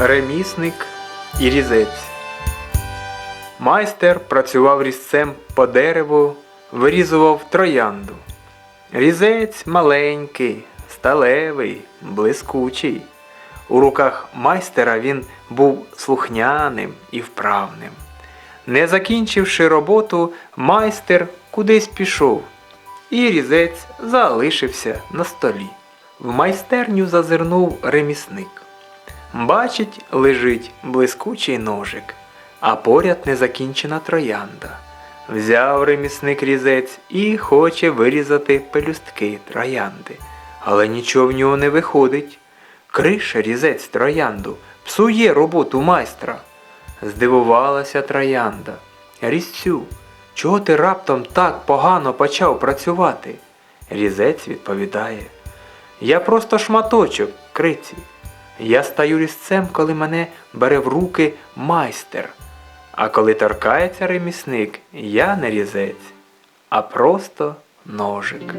Ремісник і різець. Майстер працював різцем по дереву, вирізував троянду. Різець маленький, сталевий, блискучий. У руках майстера він був слухняним і вправним. Не закінчивши роботу, майстер кудись пішов, і різець залишився на столі. В майстерню зазирнув ремісник. Бачить, лежить блискучий ножик, а поряд незакінчена троянда. Взяв ремісник різець і хоче вирізати пелюстки троянди, але нічого в нього не виходить. Крише різець троянду, псує роботу майстра. Здивувалася троянда. Різцю, чого ти раптом так погано почав працювати? Різець відповідає. Я просто шматочок, криці. Я стаю різцем, коли мене бере в руки майстер. А коли торкається ремісник, я не різець, а просто ножик.